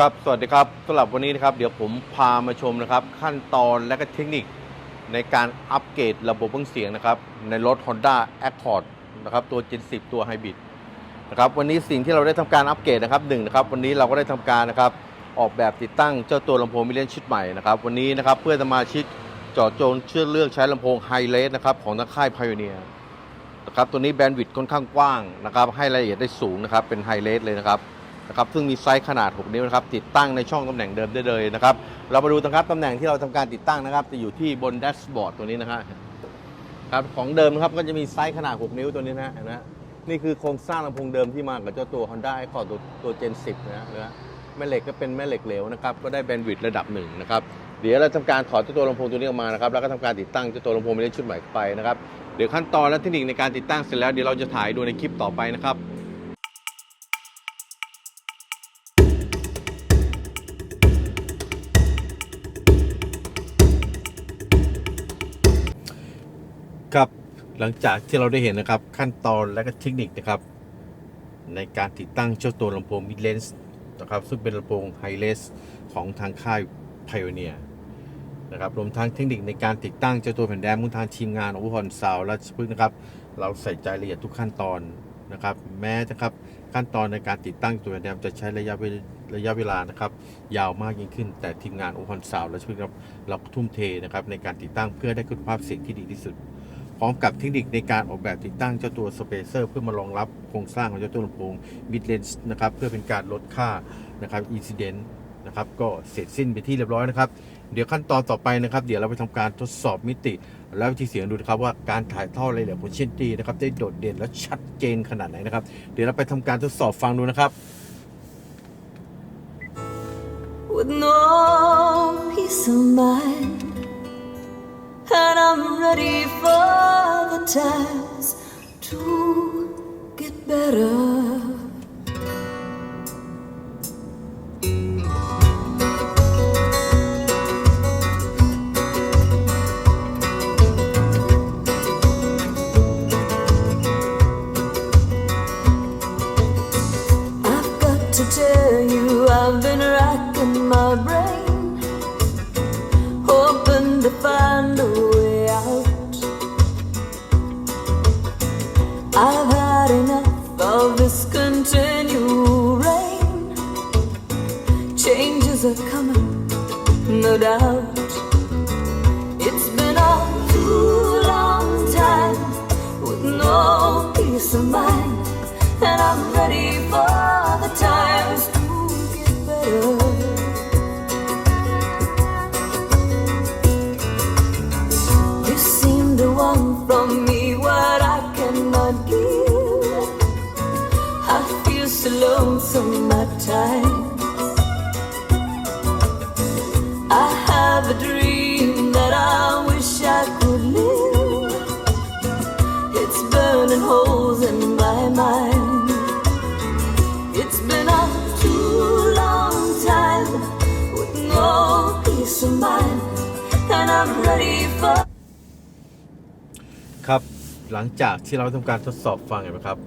ครับ สวัสดีครับสำหรับวันนี้นะครับ เดี๋ยวผมพามาชมนะครับ ขั้นตอนและก็เทคนิคในการอัปเกรดระบบเครื่องเสียงนะครับ ในรถ Honda Accord นะครับตัว Gen 10 ตัว Hybrid นะครับวันนี้สิ่งที่เราได้ทำการอัปเกรดนะครับหนึ่งนะครับวันนี้เราก็ได้ทำการนะครับออกแบบติดตั้งเจ้าตัวลำโพงมิเลนชุดใหม่นะครับวันนี้นะครับเพื่อสมาชิกจาะจงเชื่อเลือกใช้ลำโพงไฮเลสนะครับของทางค่าย Pioneer นะครับตัวนี้แบนด์วิดต์ค่อนข้างกว้างนะครับให้รายละเอียดได้สูงนะครับเป็นไฮเลสเลยนะครับ นะครับซึ่งมีไซส์ขนาด 6 นิ้วนะครับติดตั้งในช่องตำแหน่งเดิมได้เลยนะครับเรามาดูนะครับตำแหน่งที่เราทำการติดตั้งนะครับ จะอยู่ที่บนแดชบอร์ดตัวนี้นะครับครับของเดิมนะครับก็จะมีไซส์ขนาด 6 นิ้วตัวนี้นะเห็นไหมนี่คือโครงสร้างลำโพงเดิมที่มากับเจ้าตัว Honda Accord ตัวตัว Gen 10นะนะแม่เหล็กก็เป็นแม่เหล็กเหลวนะครับก็ได้แบนด์วิดต์ระดับหนึ่งนะครับเดี๋ยวเราทำการถอดเจ้าตัวลำโพงตัวนี้ออกมานะครับแล้วก็ทำการติดตั้งเจ้าตัวลำโพงไปเล่นชุดใหม่ไปนะครับเดี๋ยวขั้นตอนและเทคนิคในการติดตั้งเสร็จแล้วเดี๋ยวเราจะถ่ายดูในคลิปต่อไปนะครับ หลังจากที่เราได้เห็นนะครับขั้นตอนและก็เทคนิคนะครับ ในการติดตั้งเจ้าตัวลำโพงมิดเลนส์นะครับซึ่งเป็นลำโพงไฮเลสของทางค่าย Pioneer นะครับรวมทั้งเทคนิคในการติดตั้งเจ้าตัวแผ่นแดมมุทางทีมงานโอเวอร์ฮอนซาวและพึ่งนะครับเราใส่ใจละเอียดทุกขั้นตอนนะครับ แม้นะครับขั้นตอนในการติดตั้งตัวแผ่นแดมจะใช้ระยะเวลระยะเวลานะครับยาวมากยิ่งขึ้น แต่ทีมงานโอเวอร์ฮอนซาวและพึ่งครับเราทุ่มเทนะครับในการติดตั้งเพื่อได้คุณภาพเสียงที่ดีที่สุด ร้อมกับเทคนิคในการออกแบบติดตั้งเจ้าตัวสเปเซอร์เพื่อมารองรับโครงสร้างของเจ้าตัวลำโพงมิดเลนส์นะครับเพื่อเป็นการลดค่านะครับอินซิเดนต์นะครับก็เสร็จสิ้นไปที่เรียบร้อยนะครับ เดี๋ยวขั้นตอนต่อไปนะครับ เดี๋ยวเราไปทำการทดสอบมิติ และวิธีเสียงดูนะครับว่าการถ่ายทอดรายละเอียดของเช่นดีนะครับได้โดดเด่นและชัดเจนขนาดไหนนะครับ เดี๋ยวเราไปทำการทดสอบฟังดูนะครับ with no peace of mind. I'm ready for the times to get better. Are coming, no doubt. It's been a too long time with no peace of mind. And I'm ready for the times to get better. You seem to want from me what I cannot give. I feel so lonesome at times. Someone and I'm ready for. ครับหลังจากที่เราทำการทดสอบฟังเห็นไหมครับ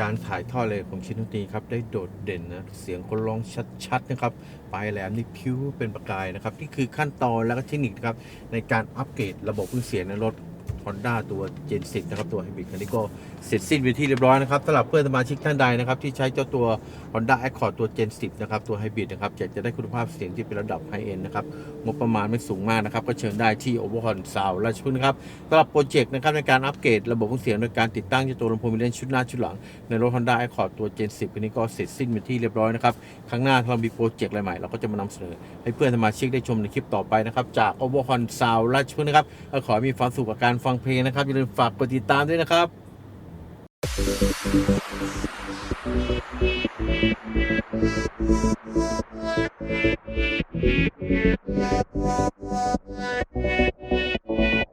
การถ่ายทอดเลยของชิ้นดนตรีครับได้โดดเด่นนะเสียงคนร้องชัดๆนะครับปลายแหลมนี่พิ้วเป็นประกายนะครับนี่คือขั้นตอนและก็เทคนิคนะครับในการอัปเกรดระบบเครื่องเสียงในรถ Honda ตัว Gen 10 นะครับ ตัว Hybrid คันนี้ก็เสร็จสิ้นไปที่เรียบร้อยนะครับสำหรับเพื่อนสมาชิกท่านใดนะครับ ที่ใช้เจ้าตัว Honda Accord ตัว Gen 10 นะครับ ตัว Hybrid นะครับอยากจะได้คุณภาพเสียงที่เป็นระดับ High End นะครับ งบประมาณไม่สูงมากนะครับ ก็เชิญได้ที่ Overhorn Sound ราชพฤกษ์นะครับสำหรับโปรเจกต์นะครับในการอัปเกรดระบบเครื่องเสียงโดยการติดตั้งเจ้าตัวลำโพงมิเลนชุดหน้าชุดหลังในรถ Honda Accord ตัว Gen 10คันนี้ก็เสร็จสิ้นเป็นที่เรียบร้อยนะครับครั้งหน้าถ้าเรามีโปรเจกต์อะไรใหม่เราก็จะมานำเสนอให้เพื่อนสมาชิกได้ชมในคลิปต่อไปนะครับจาก Overhorn Sound ราชพฤกษ์นะครับขอให้มีความสุขกับการฟังงเพลงนะครับ อย่าลืมฝากกดติดตามด้วยนะครับ